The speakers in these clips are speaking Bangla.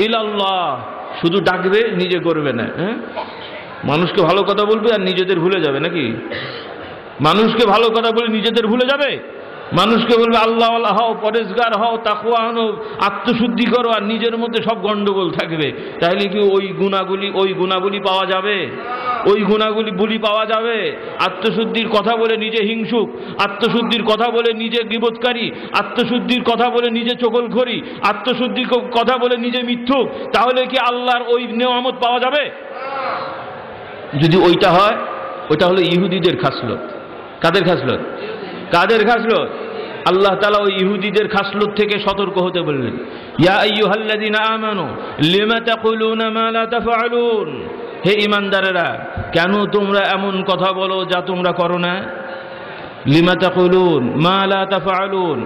ইলাল্লাহ, শুধু ডাকবে, নিজে করবে না হ্যাঁ? মানুষকে ভালো কথা বলবে আর নিজেদের ভুলে যাবে, নাকি? মানুষকে ভালো কথা বলে নিজেদের ভুলে যাবে? মানুষকে বলবে, আল্লাহ আল্লাহ হও, পরেশগার হও তাকুয়া হও আত্মশুদ্ধি করো আর নিজের মধ্যে সব গন্ডগোল থাকবে। তাহলে কি ওই গুণাগুলি ওই গুণাগুলি পাওয়া যাবে? ওই গুণাগুলি বুলি পাওয়া যাবে। আত্মশুদ্ধির কথা বলে নিজে হিংসুক, আত্মশুদ্ধির কথা বলে নিজে গিবোধকারী আত্মশুদ্ধির কথা বলে নিজে চকলখড়ি আত্মশুদ্ধির ক- কথা বলে নিজে মিথ্যুক, তাহলে কি আল্লাহর ওই নেওয়ামত পাওয়া যাবে? যদি ওইটা হয়, ওইটা হলো ইহুদিদের খাসলত। কাদের খাসলত? কাদের খাসলত? আল্লাহ তালা ওই ইহুদিদের খাসলত থেকে সতর্ক হতে বললেন। ইয়া হে ইমানদারেরা কেন তোমরা এমন কথা বলো যা তোমরা করো না? লিমা তাকুলুন মা লা তাফআলুন।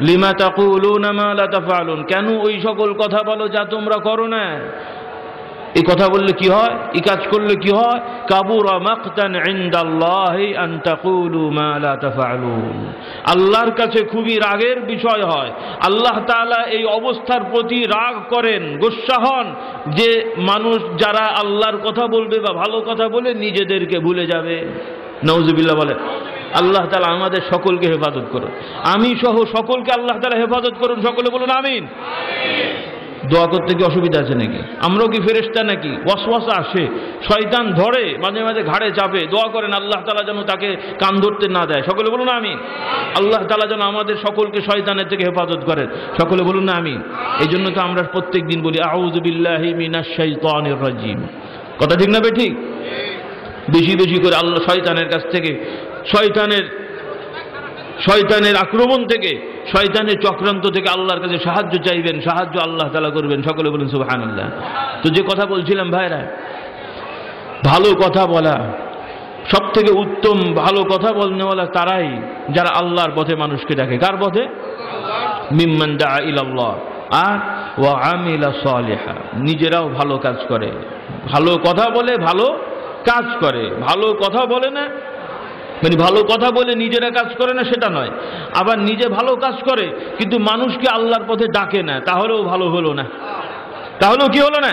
লিমা তাকুলুন মা লা কেন ওই সকল কথা বলো যা তোমরা করো না? এই কথা বললে কি হয়? এই কাজ করলে কি হয়? কাবুরা আল্লাহর কাছে খুবই রাগের বিষয় হয়। আল্লাহ তাআলা এই অবস্থার প্রতি রাগ করেন, গোস্সা হন যে মানুষ যারা আল্লাহর কথা বলবে বা ভালো কথা বলে নিজেদেরকে ভুলে যাবে। নওজুবিল্লাহ বলে, আল্লাহ তালা আমাদের সকলকে হেফাজত করুন। আমি সহ সকলকে আল্লাহ তালা হেফাজত করুন। সকলে বলুন আমিন। দোয়া করতে কি অসুবিধা আছে নাকি? আমরাও কি ফেরেস্তা নাকি? ওয়াসওয়াসা আসে, শয়তান ধরে, মাঝে মাঝে ঘাড়ে চাপে, দোয়া করেন আল্লাহ তালা যেন তাকে কান ধরতে না দেয়। সকলে বলুন আমি আল্লাহ তালা যেন আমাদের সকলকে শয়তানের থেকে হেফাজত করেন। সকলে বলুন না আমি এই জন্য তো আমরা প্রত্যেক দিন বলি রাজিম। কথা ঠিক না বে ঠিক বেশি বেশি করে আল্লাহ শয়তানের কাছ থেকে, শয়তানের শয়তানের আক্রমণ থেকে শয়তানের চক্রান্ত থেকে আল্লাহর কাছে সাহায্য চাইবেন, সাহায্য আল্লাহ তালা করবেন। সকলে বলুন সুবাহান আল্লাহ তো যে কথা বলছিলাম, ভাইরা, ভালো কথা বলা সব থেকে উত্তম ভালো কথা বলনেওয়ালা তারাই যারা আল্লাহর পথে মানুষকে ডাকে কার পথে? আর নিজেরাও ভালো কাজ করে। ভালো কথা বলে ভালো কাজ করে। ভালো কথা বলে না মানে ভালো কথা বলে নিজেরা কাজ করে না, সেটা নয়। আবার নিজে ভালো কাজ করে, কিন্তু মানুষকে আল্লাহর পথে ডাকে না, তাহলেও ভালো হলো না। তাহলেও কি হলো না?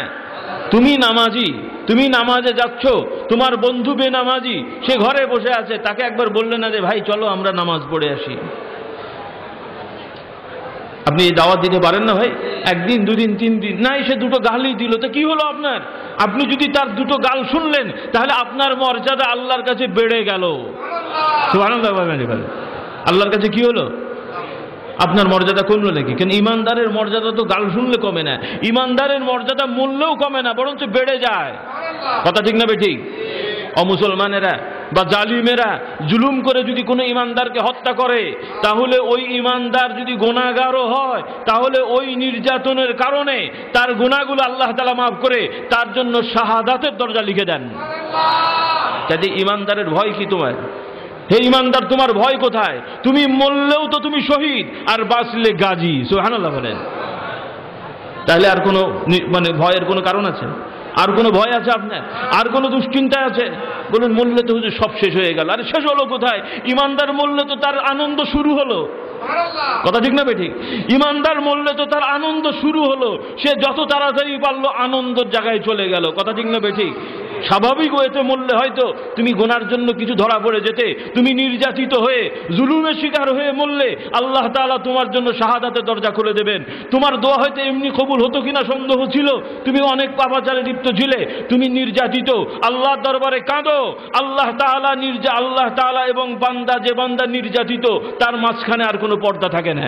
তুমি নামাজি, তুমি নামাজে যাচ্ছ, তোমার বন্ধু বেনামাজি, সে ঘরে বসে আছে, তাকে একবার বললে না যে, ভাই, চলো আমরা নামাজ পড়ে আসি। আপনি এই দাওয়াত দিতে পারেন না ভাই? একদিন, দুদিন, তিন দিন, না এসে দুটো গালই দিল, তো কি হলো আপনার? আপনি যদি তার দুটো গাল শুনলেন, তাহলে আপনার মর্যাদা আল্লাহর কাছে বেড়ে গেল। সুবহানাল্লাহ বলেন। আল্লাহর কাছে কি হলো? আপনার মর্যাদা কমলো নাকি? কেন ইমানদারের মর্যাদা তো গাল শুনলে কমে না। ইমানদারের মর্যাদা মূল্যও কমে না বরঞ্চ বেড়ে যায়। কথা ঠিক না ঠিক। অমুসলমানেরা বা জালিমেরা জুলুম করে যদি কোনো ইমানদারকে হত্যা করে তাহলে ওই ইমানদার যদি গোনাগারও হয় তাহলে ওই নির্যাতনের কারণে তার গুণাগুলো আল্লাহ তালা মাফ করে তার জন্য শাহাদাতের দরজা লিখে দেন। কাজে ইমানদারের ভয় কি তোমার? হে ইমানদার তোমার ভয় কোথায়? তুমি মরলেও তো তুমি শহীদ আর বাঁচলে গাজী। সোহানাল্লাহ বলেন। তাহলে আর কোনো মানে ভয়ের কোনো কারণ আছে? আর কোনো ভয় আছে আপনার? আর কোনো দুশ্চিন্তা আছে? বলুন মূল্য তো হুজুর সব শেষ হয়ে গেল। আরে শেষ হলো কোথায়? ইমানদার মূল্য তো তার আনন্দ শুরু হলো। কথা ঠিক না বেঠিক ইমানদার মরলে তো তার আনন্দ শুরু হলো। সে যত তাড়াতাড়ি পারল আনন্দের জায়গায় চলে গেল। কথা ঠিক না বেঠিক স্বাভাবিক ওয়েতে মরলে হয়তো তুমি গোনার জন্য কিছু ধরা পড়ে যেতে। তুমি নির্যাতিত হয়ে, জুলুমের শিকার হয়ে মরলে আল্লাহ তাআলা তোমার জন্য শাহাদাতের দরজা খুলে দেবেন। তোমার দোয়া হয়তো এমনি কবুল হতো কিনা সন্দেহ ছিল। তুমি অনেক পাপাচারে লিপ্ত ছিলে, তুমি নির্যাতিত। আল্লাহর দরবারে কাঁদো। আল্লাহ তাআলা নির্যা আল্লাহ তাআলা এবং বান্দা যে বান্দা নির্যাতিত, তার মাঝখানে আর কোনো পর্দা থাকে না।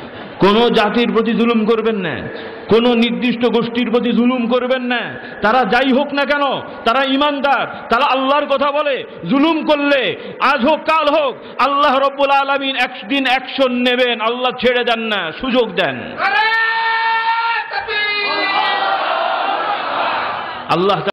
কোনো জাতির প্রতি জুলুম করবেন না। কোনো নির্দিষ্ট গোষ্ঠীর প্রতি জুলুম করবেন না। তারা যাই হোক না কেন, তারা ইমানদার। তারা আল্লাহর কথা বলে। জুলুম করলে আজ হোক, কাল হোক, আল্লাহ রব্বুল আলমিন একদিন অ্যাকশন নেবেন। আল্লাহ ছেড়ে দেন না, সুযোগ দেন। আল্লাহ